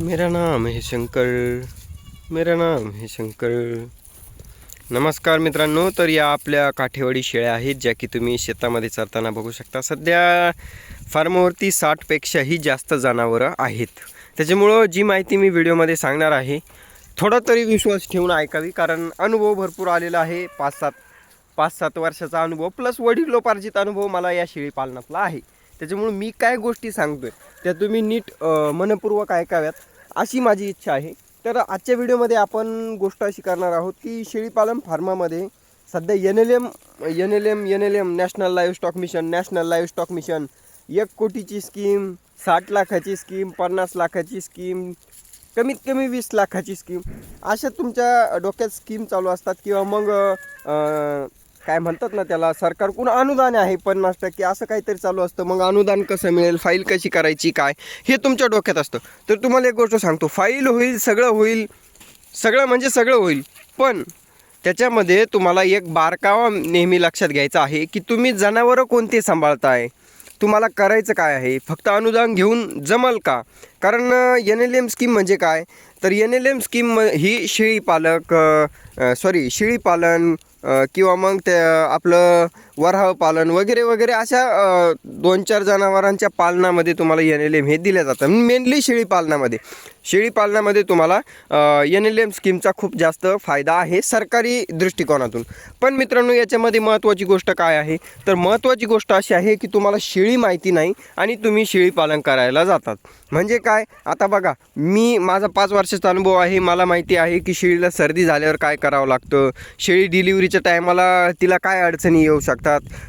मेरा नाम है शंकर मेरा नाम है शंकर। नमस्कार मित्रांनो तर या आपल्या काठेवाडी शेळ्या आहेत ज्या की तुम्ही शेतामध्ये चरताना बघू शकता. सध्या फार्मवरती साठपेक्षाही जास्त जनावरं आहेत. त्याच्यामुळं जी माहिती मी व्हिडिओमध्ये सांगणार आहे थोडा तरी विश्वास ठेवून ऐकावी कारण अनुभव भरपूर आलेला आहे. पाच सात पाच सात वर्षाचा अनुभव प्लस वडिलोपार्जित अनुभव मला या शेळी पालनातला आहे. त्याच्यामुळे मी काय गोष्टी सांगतोय त्या तुम्ही नीट मनपूर्वक ऐकाव्यात अशी माझी इच्छा आहे. तर आजच्या व्हिडिओमध्ये आपण गोष्ट अशी करणार आहोत की शेळीपालन फार्मामध्ये सध्या N L M N L M N L M national livestock mission national livestock mission एक कोटीची स्कीम साठ लाखाची स्कीम पन्नास लाखाची स्कीम कमीत कमी वीस लाखाची स्कीम अशा तुमच्या डोक्यात स्कीम चालू असतात किंवा मग काय म्हणतात ना त्याला सरकारकडून अनुदान आहे पन्नास टक्के असं काहीतरी चालू असतं. मग अनुदान कसं मिळेल फाईल कशी करायची काय? हे तुमच्या डोक्यात असतं. तर तुम्हाला एक गोष्ट सांगतो फाईल होईल सगळं होईल सगळं म्हणजे सगळं होईल. पण त्याच्यामध्ये तुम्हाला एक बारकावा नेहमी लक्षात घ्यायचा आहे की तुम्ही जनावरं कोणते सांभाळताय? तुम्हाला करायचं काय आहे? फक्त अनुदान घेऊन जमल का? कारण एन एल एम स्कीम म्हणजे काय? तर एन एल एम स्कीम ही शेळीपालक सॉरी शेळीपालन किंवा मग ते आपलं वराह पालन वगैरे वगैरे अशा दोन चार जनावरांच्या पालनामध्ये तुम्हाला एन एल एम हे दिल्या जातं. मेनली शेळी पालनामध्ये. शेळी पालनामध्ये तुम्हाला एन एल एम स्कीमचा खूप जास्त फायदा आहे सरकारी दृष्टिकोनातून. पण मित्रांनो याच्यामध्ये महत्त्वाची गोष्ट काय आहे? तर महत्त्वाची गोष्ट अशी आहे की तुम्हाला शेळी माहिती नाही आणि तुम्ही शेळी पालन करायला जातात. म्हणजे काय? आता बघा मी माझा पाच वर्षाचा अनुभव आहे. मला माहिती आहे की शेळीला सर्दी झाल्यावर काय करावं लागतं? शेळी डिलिव्हरीच्या टायमाला तिला काय अडचणी येऊ शकतात?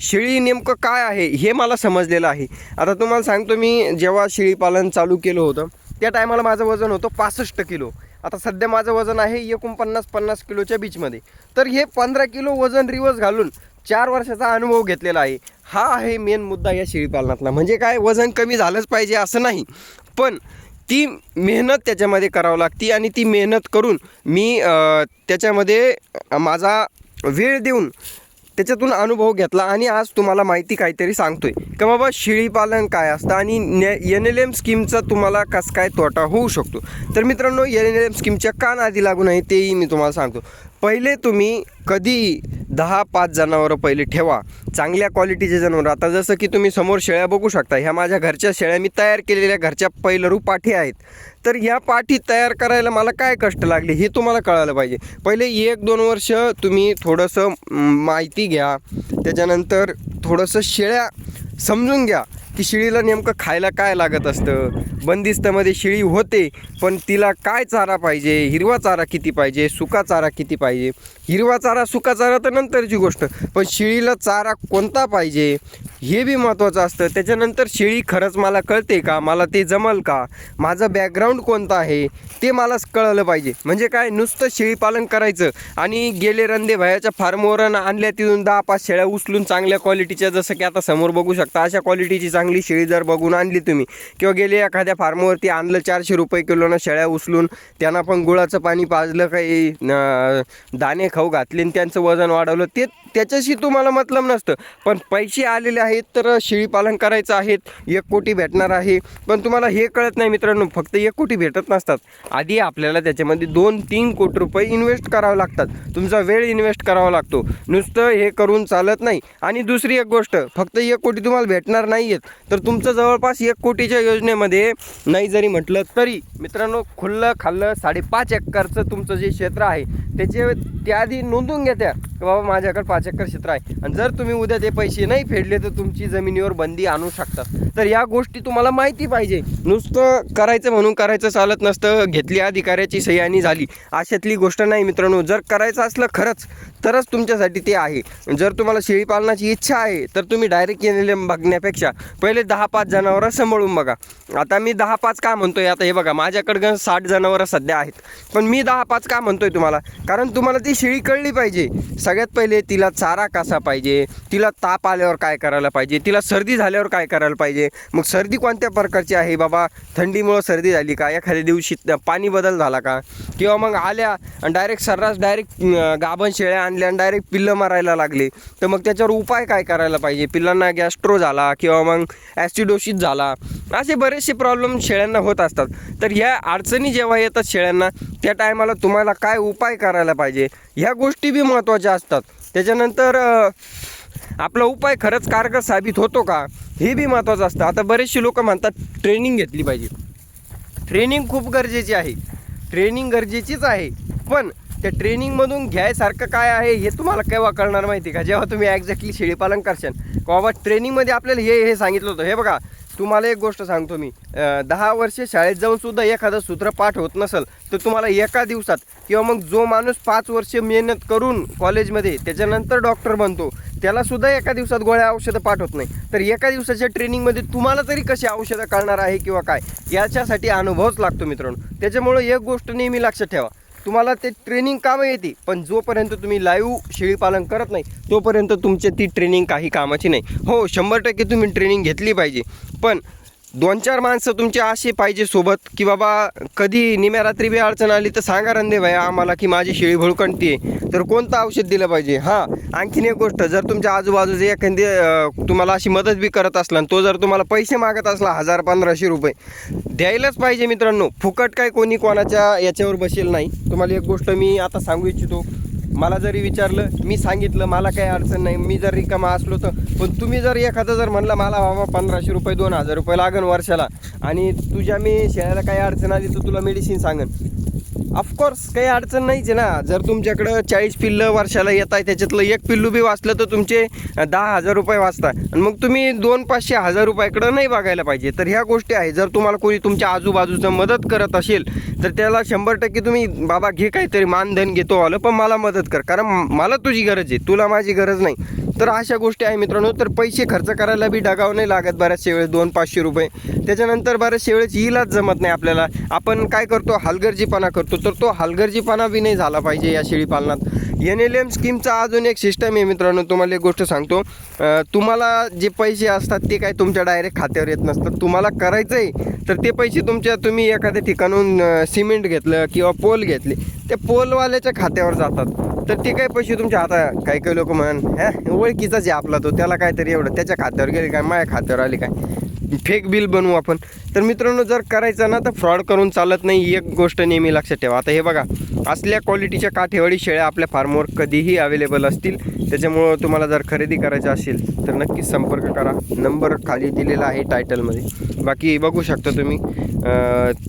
शेळी नेमकं काय आहे? हे मला समजलेलं आहे. आता तुम्हाला सांगतो मी जेव्हा शेळीपालन चालू केलं होतं त्या टायमाला माझं वजन होतं पासष्ट किलो. आता सध्या माझं वजन आहे एकोणपन्नास पन्नास किलोच्या बीचमध्ये. तर हे पंधरा किलो वजन रिवर्स घालून चार वर्षाचा अनुभव घेतलेला आहे. हा आहे मेन मुद्दा या शेळीपालनातला. म्हणजे काय वजन कमी झालंच पाहिजे असं नाही. पण ती मेहनत त्याच्यामध्ये करावं लागते आणि ती मेहनत करून मी त्याच्यामध्ये माझा वेळ देऊन त्याच्यातून अनुभव घेतला आणि आज तुम्हाला माहिती काहीतरी सांगतोय. का बाबा शेळीपालन काय असतं आणि एन एल एम स्कीमचा तुम्हाला कसं काय तोटा होऊ शकतो? तर मित्रांनो एन एल एम स्कीमच्या का नादी लागू नाही तेही मी तुम्हाला सांगतो. पहिले तुम्ही कधी दहा पाच जनावरं पहिले ठेवा. चांगल्या क्वालिटीचे जनावरं. आता जसं की तुम्ही समोर शेळ्या बघू शकता ह्या माझ्या घरच्या शेळ्या मी तयार केलेल्या घरच्या पहिलं पाठी आहेत. तर ह्या पाठी तयार करायला मला काय कष्ट लागले हे तुम्हाला कळायला पाहिजे. पहिले एक दोन वर्ष तुम्ही थोडंसं माहिती घ्या. त्याच्यानंतर थोडंसं शेळ्या समजून घ्या. की शिळीला नेमकं खायला काय लागत असतं? बंदिस्तमध्ये शिळी होते पण तिला काय चारा पाहिजे? हिरवा चारा किती पाहिजे? सुका चारा किती पाहिजे? हिरवा चारा सुका चारा तर नंतरची गोष्ट. पण शेळीला चारा कोणता पाहिजे हे बी महत्त्वाचं असतं. त्याच्यानंतर शेळी खरंच मला कळते का? मला ते जमल का? माझं बॅकग्राऊंड कोणतं आहे ते मला कळलं पाहिजे. म्हणजे काय? नुसतं शेळीपालन करायचं आणि गेले रंदे भयाच्या फार्मवरून आणल्या तिथून दहा पाच शेळ्या उचलून चांगल्या क्वालिटीच्या जसं की आता समोर बघू शकता अशा क्वालिटीची चांगली शेळी जर बघून आणली तुम्ही किंवा गेले एखाद्या फार्मवरती आणलं चारशे रुपये किलोनं शेळ्या उचलून त्यांना पण गुळाचं पाणी पाजलं काही न- दाणे खाऊ घातली आणि त्यांचं वजन वाढवलं ते त्याच्याशी तुम्हाला मतलब नसतं. पण पैसे आलेले आहेत तर शेळीपालन करायचं आहेत एक कोटी भेटणार आहे. पण तुम्हाला हे कळत नाही मित्रांनो फक्त एक कोटी भेटत नसतात. आधी आपल्याला त्याच्यामध्ये दोन तीन कोटी रुपये इन्व्हेस्ट करावे लागतात. तुमचा वेळ इन्व्हेस्ट करावा लागतो. नुसतं हे करून चालत नाही. आणि दुसरी एक गोष्ट फक्त एक कोटी तुम्हाला भेटणार नाही आहेत तर तुमचं जवळपास एक कोटीच्या योजनेमध्ये नाही जरी म्हटलं तरी मित्रांनो खुल्लं खाल्लं साडेपाच एकरचं तुमचं जे क्षेत्र आहे त्याचे त्याआधी नोंदून घ्या त्या की बाबा माझ्याकडे पाच एकर क्षेत्र आहे. आणि जर तुम्ही उद्या ते पैसे नाही फेडले तर तुमची जमिनीवर बंदी आणू शकतात तर या गोष्टी तुम्हाला माहिती पाहिजे. नुसतं करायचं म्हणून करायचं चालत नसतं. घेतली अधिकाऱ्याची सही आणि झाली. अशातली गोष्ट नाही मित्रांनो. जर करायचं असलं खरंच तरच तुमच्यासाठी ते आहे. जर तुम्हाला शेळी पालनाची इच्छा आहे तर तुम्ही डायरेक्ट येणेले बघण्यापेक्षा पहिले दहा पाच जनावरं सांभाळून बघा. आता मी दहा पाच का म्हणतोय? आता हे बघा माझ्याकडं साठ जनावरं सध्या आहेत. पण मी दहा पाच का म्हणतोय तुम्हाला? कारण तुम्हाला ती शेळी कळली पाहिजे. सगळ्यात पहिले तिला चारा कसा पाहिजे? तिला ताप आल्यावर काय करायला पाहिजे? तिला सर्दी झाल्यावर काय करायला पाहिजे? मग सर्दी कोणत्या प्रकारची आहे बाबा? थंडीमुळं सर्दी झाली का? एखाद्या दिवशी पाणी बदल झाला का? किंवा मग आल्या आणि डायरेक्ट सर्रास डायरेक्ट गाभण शेळ्या आणल्या आणि डायरेक्ट पिल्लं मारायला लागले. तर मग त्याच्यावर उपाय काय करायला पाहिजे? पिल्लांना गॅस्ट्रो झाला किंवा मग ॲसिडोसिस झाला. असे बरेचसे प्रॉब्लेम शेळ्यांना होत असतात. तर ह्या अडचणी जेव्हा येतात शेळ्यांना त्या टायमाला तुम्हाला काय उपाय करायला पाहिजे? ह्या गोष्टी बी महत्त्वाच्या असतात. त्याच्यानंतर आपला उपाय खरंच कारगर साबित होतो का? हे बी महत्त्वाचं असतं. आता बरेचसे लोक म्हणतात ट्रेनिंग घेतली पाहिजे. ट्रेनिंग खूप गरजेची आहे. ट्रेनिंग गरजेचीच आहे. पण त्या ट्रेनिंगमधून घ्यायसारखं काय आहे हे तुम्हाला केव्हा कळणार माहिती का? जेव्हा तुम्ही ॲक्झॅक्टली शेळीपालन करशाल का बाबा ट्रेनिंगमध्ये आपल्याला हे हे सांगितलं होतं. हे बघा तुम्हाला एक गोष्ट सांगतो मी. दहा वर्ष शाळेत जाऊन सुद्धा एखादं सूत्र पाठ होत नसेल तर तुम्हाला एका दिवसात किंवा मग जो माणूस पाच वर्ष मेहनत करून कॉलेजमध्ये त्याच्यानंतर डॉक्टर बनतो त्याला सुद्धा एका दिवसात गोळ्या औषधं पाठवत नाही. तर एका दिवसाच्या ट्रेनिंगमध्ये तुम्हाला तरी कशी औषधं कळणार आहे किंवा काय? याच्यासाठी अनुभवच लागतो मित्रांनो. त्याच्यामुळं एक गोष्ट नेहमी लक्षात ठेवा. तुम्हाला ते ट्रेनिंग कामं येते पण जोपर्यंत तुम्ही लाईव्ह शेळीपालन करत नाही तोपर्यंत तुमची ती ट्रेनिंग काही कामाची नाही. हो शंभर टक्के तुम्ही ट्रेनिंग घेतली पाहिजे. पण दोन चार माणसं तुमचे असे पाहिजे सोबत की बाबा कधी निम्या रात्री बी अडचण आली तर सांगा रंदे भाई आम्हाला की माझी शेळी भुळकणती आहे. तर कोणतं औषध दिलं पाहिजे? हां आणखीन एक गोष्ट जर तुमच्या आजूबाजूचे एखादी तुम्हाला अशी मदत बी करत असला आणि तो जर तुम्हाला पैसे मागत असला हजार पंधराशे रुपये द्यायलाच पाहिजे मित्रांनो. फुकट काय कोणी कोणाच्या याच्यावर बसेल नाही. तुम्हाला एक गोष्ट मी आता सांगू इच्छितो. मला जरी विचारलं मी सांगितलं मला काही अडचण नाही. मी जर रिकामा असलो तर. पण तुम्ही जर एखादं जर म्हणलं मला बाबा पंधराशे रुपये दोन हजार रुपये लागन वर्षाला आणि तुझ्या मी शेळ्याला काही अडचण आली तर तुला मेडिसिन सांगन. ऑफकोर्स काही अडचण नाहीच आहे ना. जर तुमच्याकडं चाळीस पिल्लं वर्षाला येत आहे त्याच्यातलं एक पिल्लू बी वाचलं तर तुमचे दहा हजार रुपये वाचता आणि मग तुम्ही दोन पाचशे हजार रुपयाकडं नाही बघायला पाहिजे. तर ह्या गोष्टी आहे जर तुम्हाला कोणी तुमच्या आजूबाजूचं मदत करत असेल तर त्याला शंभर टक्के तुम्ही बाबा घे काहीतरी मानधन घेतो आलं पण मला मदत कर. कारण मला तुझी गरज आहे. तुला माझी गरज नाही. तर अशा गोष्टी आहे मित्रांनो. तर पैसे खर्च करायला बी डगाव नाही लागत बऱ्याचशा वेळेस दोन पाचशे रुपये. त्याच्यानंतर बऱ्याचशे वेळेस इलाज जमत नाही आपल्याला. आपण काय करतो? हलगर्जीपणा करतो. तर तो हलगर्जीपणा बी नाही झाला पाहिजे या शेळी पालनात. एन एल एम स्कीमचा अजून एक सिस्टम आहे मित्रांनो तुम्हाला एक गोष्ट सांगतो. तुम्हाला जे पैसे असतात ते काय तुमच्या डायरेक्ट खात्यावर येत नसतात. तुम्हाला करायचं आहे तर ते पैसे तुमच्या तुम्ही एखाद्या ठिकाणून सिमेंट घेतलं किंवा पोल घेतले त्या पोलवाल्याच्या खात्यावर जातात. तर ते काय पैसे तुमच्या हाता काही काही लोक म्हण ह्या ओळखीचाच आहे आपला तो त्याला काहीतरी एवढं त्याच्या खात्यावर गेले काय माझ्या खात्यावर आले काय? फेक बिल बनवू आपण. तर मित्रांनो जर करायचं ना तर फ्रॉड करून चालत नाही. एक गोष्ट नेहमी लक्षात ठेवा. आता हे बघा असल्या क्वालिटीच्या काठेवाडी शेळ्या आपल्या फार्मवर कधीही अवेलेबल असतील. त्याच्यामुळं तुम्हाला जर खरेदी करायचं असेल तर नक्कीच संपर्क करा. नंबर खाली दिलेला आहे टायटलमध्ये बाकी बघू शकता तुम्ही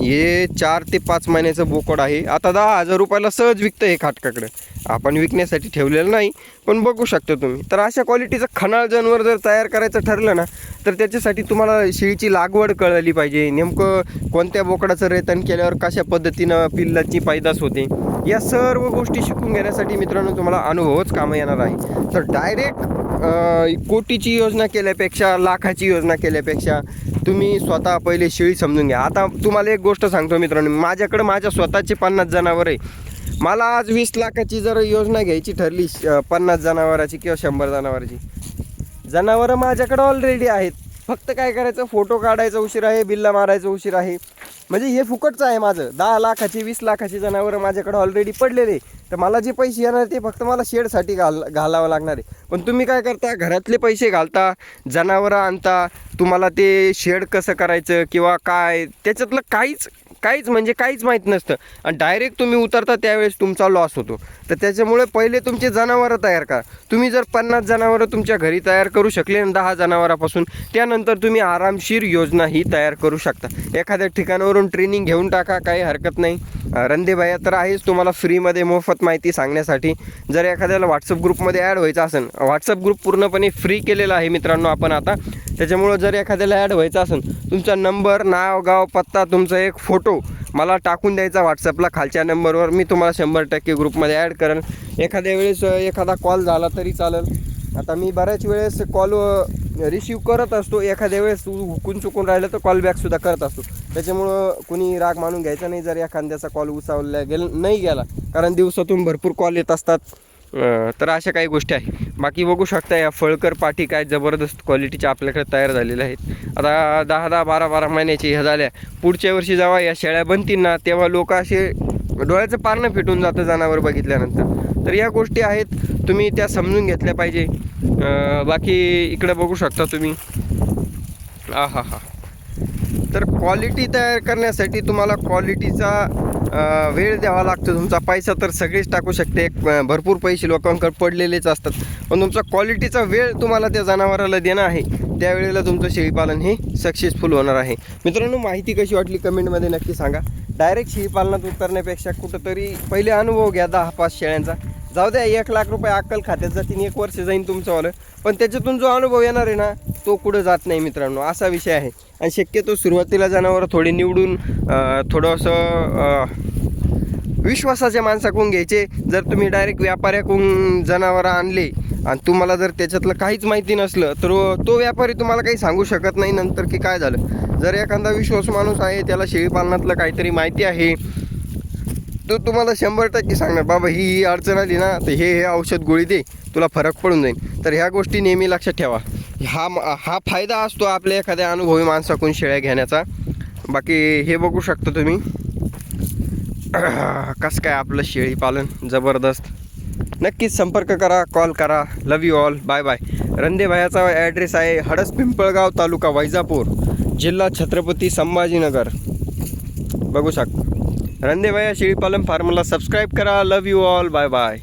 हे चार ते पाच महिन्याचं बोकड आहे. आता दहा हजार रुपयाला सहज विकतं हे खाटकाकडं. आपण विकण्यासाठी ठेवलेलं नाही पण बघू शकता तुम्ही. तर अशा क्वालिटीचं खणाळ जनावर जर तयार करायचं ठरलं ना तर त्याच्यासाठी तुम्हाला शेळीची लागवड कळली पाहिजे. नेमकं कोणत्या बोकडाचं रेतन केल्यावर कशा पद्धतीनं पिल्लाची पायदास होते या सर्व गोष्टी शिकून घेण्यासाठी मित्रांनो तुम्हाला अनुभवच कामं येणार आहे. तर डायरेक्ट कोटीची योजना केल्यापेक्षा लाखाची योजना केल्यापेक्षा तुम्ही स्वतः पहिले शेळी समजून घ्या. आता तुम्हाला एक गोष्ट सांगतो मित्रांनो. माझ्याकडं माझ्या स्वतःचे पन्नास जनावर आहे. मला आज वीस लाखाची जर योजना घ्यायची ठरली श- पन्नास जनावराची किंवा शंभर जनावराची. जनावरं माझ्याकडे ऑलरेडी आहेत. फक्त काय करायचं फोटो काढायचा उशीर आहे बिल्ला मारायचा उशीर आहे. म्हणजे हे फुकटचं आहे माझं. दहा लाखाची वीस लाखाची जनावरं माझ्याकडे ऑलरेडी पडलेले तर मला जे पैसे येणार ते फक्त मला शेडसाठी घाल घालावं लागणार आहे. पण तुम्ही काय करता घरातले पैसे घालता जनावरं आणता तुम्हाला ते शेड कसं करायचं किंवा काय त्याच्यातलं काहीच काहीच म्हणजे काहीच माहीत नसतं. आणि डायरेक्ट तुम्ही उतरता त्यावेळेस तुमचा लॉस होतो. तर त्याच्यामुळे पहिले तुमचे जनावरं तयार करा. तुम्ही जर पन्नास जनावरं तुमच्या घरी तयार करू शकले ना दहा जनावरापासून त्यानंतर तुम्ही आरामशीर योजना ही तयार करू शकता. एखाद्या ठिकाणावरून ट्रेनिंग घेऊन टाका काही हरकत नाही. रंदेभाया तर आहेच तुम्हाला फ्रीमध्ये मोफत माहिती सांगण्यासाठी. जर एखाद्याला व्हॉट्सअप ग्रुपमध्ये ॲड व्हायचं असेल व्हॉट्सअप ग्रुप पूर्णपणे फ्री केलेला आहे मित्रांनो आपण आता. त्याच्यामुळं जर एखाद्याला ॲड व्हायचं असेल तुमचा नंबर नाव गाव पत्ता तुमचा एक फोटो मला टाकून द्यायचा व्हॉट्सअपला खालच्या नंबरवर. मी तुम्हाला शंभर टक्के ग्रुपमध्ये ॲड करेन. एखाद्या वेळेस एखादा कॉल झाला तरी चालेल. आता मी बऱ्याच वेळेस कॉल रिसीव करत असतो. एखाद्या वेळेस हुकून चुकून राहिलं तर कॉल बॅकसुद्धा करत असतो. त्याच्यामुळं कुणी राग मानून घ्यायचा नाही. जर एखाद्याचा कॉल उचलला गेला नाही गेला कारण दिवसातून भरपूर कॉल येत असतात. तर अशा काही गोष्टी आहे बाकी बघू शकता या फळकर पाठी काय जबरदस्त क्वालिटीच्या आपल्याकडे तयार झालेल्या आहेत. आता दहा दहा बारा बारा महिन्याची ह्या झाल्या. पुढच्या वर्षी जेव्हा या शेळ्या बनतील ना तेव्हा लोक असे डोळ्याचं पारणं फिटून जातं जनावर बघितल्यानंतर. तर या गोष्टी आहेत तुम्ही त्या समजून घेतल्या पाहिजे. बाकी इकडं बघू शकता तुम्ही. हा हा हा तर क्वालिटी तयार करण्यासाठी तुम्हाला क्वालिटीचा वेळ द्यावा लागतो. तुमचा पैसा तर सगळेच टाकू शकते. भरपूर पैसे लोकांकडे पडलेलेच असतात. पण तुमचा क्वालिटीचा वेळ तुम्हाला त्या जनावराला देणं आहे. त्यावेळेला तुमचं शेळीपालन हे सक्सेसफुल होणार आहे. मित्रांनो माहिती कशी वाटली कमेंटमध्ये नक्की सांगा. डायरेक्ट शेळीपालनात उतरण्यापेक्षा कुठंतरी पहिले अनुभव घ्या दहा पाच शेळ्यांचा. जाऊ द्या एक लाख रुपये अक्कल खात्यात जातील एक वर्ष जाईन तुमचंवालं पण त्याच्यातून जो अनुभव येणार आहे ना तो कुठं जात नाही मित्रांनो. असा विषय आहे. आणि शक्यतो सुरुवातीला जनावरं थोडी निवडून थोडंसं विश्वासाच्या माणसाकडून घ्यायचे. जर तुम्ही डायरेक्ट व्यापाऱ्याकडून जनावरं आणले आणि तुम्हाला जर त्याच्यातलं काहीच माहिती नसलं तर तो व्यापारी तुम्हाला काही सांगू शकत नाही नंतर की काय झालं. जर एखादा विश्वास माणूस आहे त्याला शेळीपालनातलं काहीतरी माहिती आहे तो तुम्हाला शंभर टक्के सांगणार बाबा ही ही अडचण आली ना तर हे हे औषध गोळी दे तुला फरक पडून जाईल तर ह्या गोष्टी नेहमी लक्षात ठेवा. हा हा फायदा असतो आपल्या एखाद्या अनुभवी माणसाकडून शेळ्या घेण्याचा. बाकी हे बघू शकता तुम्ही. कसं काय आपलं शेळीपालन जबरदस्त. नक्कीच संपर्क करा कॉल करा. Love you all bye bye Rande भायाचा address आहे हडस पिंपळगाव तालुका वैजापूर जिल्हा छत्रपती संभाजीनगर. बघू शकता. रंदे वया शेळीपालन फार्मला सबस्क्राईब करा love you all bye bye